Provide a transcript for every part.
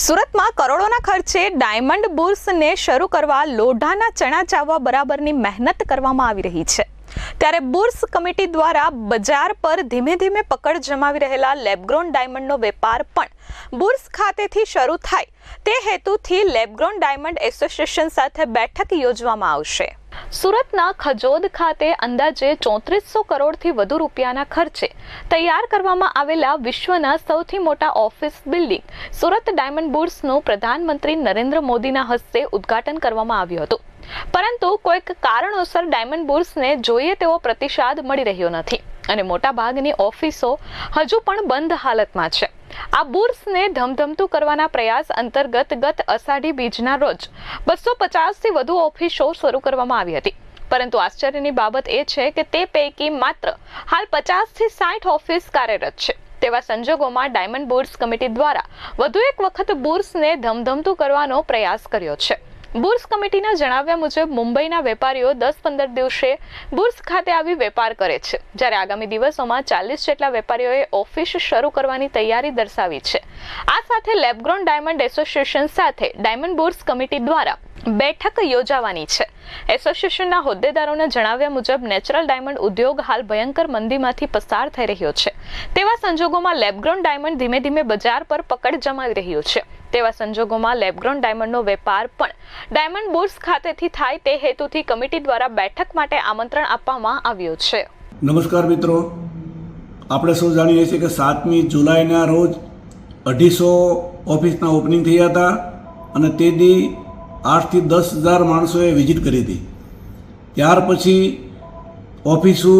સુરતમાં કરોડોના ખર્ચે ડાયમંડ બુર્સને શરૂ કરવા લોઢાના ચણા ચાવવા બરાબરની મહેનત કરવામાં આવી રહી છે. ત્યારે બુર્સ કમિટી દ્વારા બજાર પર ધીમે ધીમે પકડ જમાવી રહેલા લેબગ્રોન ડાયમંડનો વેપાર પણ બુર્સ ખાતેથી શરૂ થાય. તે હેતુથી લેબગ્રોન ડાયમંડ એસોસિએશન સાથે બેઠક યોજવામાં આવશે. સુરતના ખજોદ ખાતે અંદાજે ચોત્રીસો કરોડથી વધુ રૂપિયાના ખર્ચે તૈયાર કરવામાં આવેલા વિશ્વના સૌથી મોટા ઓફિસ બિલ્ડિંગ, સુરત ડાયમંડ બુર્સનું પ્રધાનમંત્રી નરેન્દ્ર મોદીના હસ્તે ઉદ્ઘાટન કરવામાં આવ્યું હતું. પરંતુ કોઈક કારણોસર ડાયમંડ બુર્સને જોઈએ તેવો પ્રતિસાદ મળી રહ્યો નથી અને મોટાભાગની ઓફિસો હજુ પણ બંધ હાલતમાં છે. આ બુર્સને ધમધમતું કરવાના પ્રયાસ અંતર્ગત ગત અષાઢી બીજના રોજ બસો પચાસથી વધુ ઓફિસો શરૂ કરવામાં આવી હતી. પરંતુ આશ્ચર્યની બાબત એ છે કે તે પૈકી માત્ર હાલ પચાસથી સાઠ ઓફિસ કાર્યરત છે. તેવા સંજોગોમાં ડાયમંડ બુર્સ કમિટી દ્વારા વધુ એક વખત બુર્સને ધમધમતું કરવાનો પ્રયાસ કર્યો છે. બુર્સ કમિટીના જણાવ્યા મુજબ મુંબઈના વેપારીઓ દસ પંદર દિવસે બુર્સ ખાતે આવી વેપાર કરે છે. જ્યારે આગામી દિવસોમાં ચાલીસ જેટલા વેપારીઓએ ઓફિસ શરૂ કરવાની તૈયારી દર્શાવી છે. આ સાથે લેબગ્રોન ડાયમંડ એસોસિએશન સાથે ડાયમંડ બુર્સ કમિટી દ્વારા બેઠક યોજાવાની છે. એસોસિએશનના હોદ્દેદારોના જણાવ્યા મુજબ નેચરલ ડાયમંડ ઉદ્યોગ હાલ ભયંકર મંદીમાંથી પસાર થઈ રહ્યો છે. તેવા સંજોગોમાં લેબગ્રોન ડાયમંડ ધીમે ધીમે બજાર પર પકડ જમાવી રહ્યું છે. તેવા સંજોગોમાં લેબગ્રોન ડાયમંડનો વેપાર પણ ડાયમંડ બુર્સ ખાતેથી થાય તે હેતુથી કમિટી દ્વારા બેઠક માટે આમંત્રણ આપવામાં આવ્યું છે. નમસ્કાર મિત્રો. આપણે સૌ જાણીએ છીએ કે સાતમી જુલાઈના રોજ અઢીસો ઓફિસના ઓપનિંગ થયા હતા અને તે દી આઠથી દસ હજાર માણસોએ વિઝિટ કરી હતી. ત્યાર પછી ઓફિસો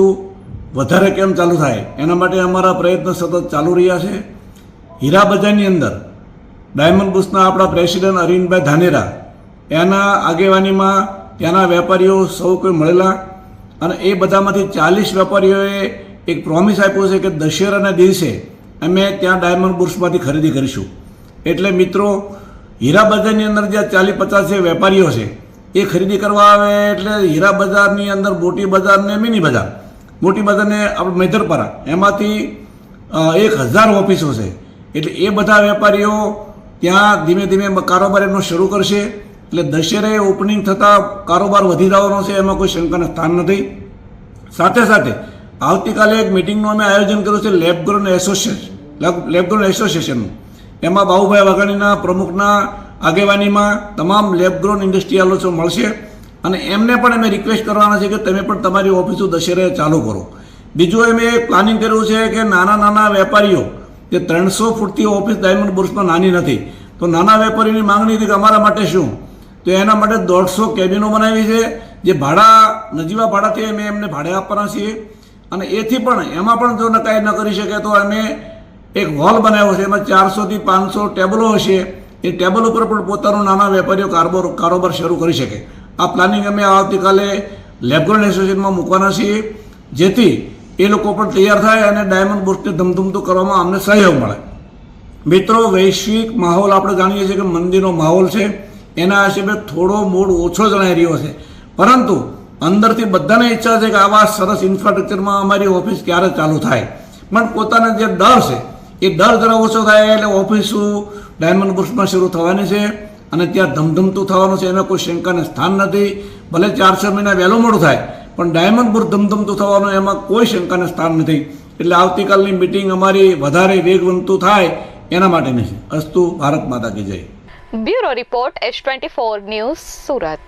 વધારે કેમ ચાલુ થાય? એના માટે અમારા પ્રયત્ન સતત ચાલુ રહ્યા છે. હીરા બજારની અંદર ડાયમંડ બુસના આપણા પ્રેસિડેન્ટ અરવિંદભાઈ ધાનેરા, એના આગેવાનીમાં ત્યાંના વેપારીઓ સૌ કોઈ મળેલા અને એ બધામાંથી ચાલીસ વેપારીઓએ એક પ્રોમિસ આપ્યો છે કે દશેરાના દિવસે અમે ત્યાં ડાયમંડ બુર્સમાંથી ખરીદી કરીશું. એટલે મિત્રો હીરા બજારની અંદર જે ચાલીસ પચાસ વેપારીઓ છે, એ ખરીદી કરવા આવે એટલે હીરા બજારની અંદર મોટી બજાર ને મિની બજાર. મોટી બજારને આપણે મેધરપરા, એમાંથી એક હજાર ઓફિસો છે. એટલે એ બધા વેપારીઓ ત્યાં ધીમે ધીમે કારોબાર એમનો શરૂ કરશે. એટલે દશેરે ઓપનિંગ થતાં કારોબાર વધી જવાનો છે, એમાં કોઈ શંકાનું સ્થાન નથી. સાથે સાથે આવતીકાલે એક મિટિંગનું અમે આયોજન કર્યું છે, લેબગ્રોન એસોસિએશન લેબગ્રોન એસોસિએશનનું. એમાં બાહુભાઈ વાઘાણીના પ્રમુખના આગેવાનીમાં તમામ લેબગ્રોન ઇન્ડસ્ટ્રીયાલો મળશે અને એમને પણ અમે રિક્વેસ્ટ કરવાના છે કે તમે પણ તમારી ઓફિસો દશેરે ચાલુ કરો. બીજું અમે પ્લાનિંગ કર્યું છે કે નાના નાના વેપારીઓ, જે ત્રણસો ફૂટથી ઓફિસ ડાયમંડ બુર્સમાં નાની નથી, તો નાના વેપારીની માંગણી હતી કે અમારા માટે શું? તો એના માટે દોઢસો કેબિનો બનાવી છે, જે ભાડા, નજીવા ભાડાથી અમે એમને ભાડે આપવાના છીએ. અને એથી પણ એમાં પણ જો નકાઈ ન કરી શકે તો અમે એક હોલ બનાવ્યો છે, એમાં ચારસોથી પાંચસો ટેબલો હશે. એ ટેબલ ઉપર પણ પોતાનું નાના વેપારીઓ કારોબાર કારોબાર શરૂ કરી શકે. આ પ્લાનિંગ અમે આવતીકાલે લેબગ્રોન એસોસિએશનમાં મૂકવાના છીએ, જેથી એ લોકો પણ તૈયાર થાય અને ડાયમંડ બુર્સને ધમધમતું કરવામાં અમને સહયોગ મળે. મિત્રો, વૈશ્વિક માહોલ આપણે જાણીએ છીએ કે મંદિરનો માહોલ છે. એના હિસાબે થોડો મૂડ ઓછો જણાઈ રહ્યો છે. પરંતુ અંદરથી બધાને ઈચ્છા છે કે આવા સરસ ઇન્ફ્રાસ્ટ્રક્ચરમાં અમારી ઓફિસ ક્યારે ચાલુ થાય. પણ પોતાના જે ડર છે એ ડર જરા ઓછો થાય એટલે ઓફિસ ડાયમંડ બુર્સમાં શરૂ થવાની છે અને ત્યાં ધમધમતું થવાનું છે. એમાં કોઈ શંકાને સ્થાન નથી. ભલે ચાર છ મહિના વહેલું મોડું થાય, પણ ડાયમંડ બુર્સ ધમધમતું થવાનું એમાં કોઈ શંકાને સ્થાન નથી. એટલે આવતીકાલની મિટિંગ અમારી વધારે વેગવંતું થાય એના માટેની છે. અસ્તુ ભારત માતા કી જય. Bureau report S twenty four news Surat.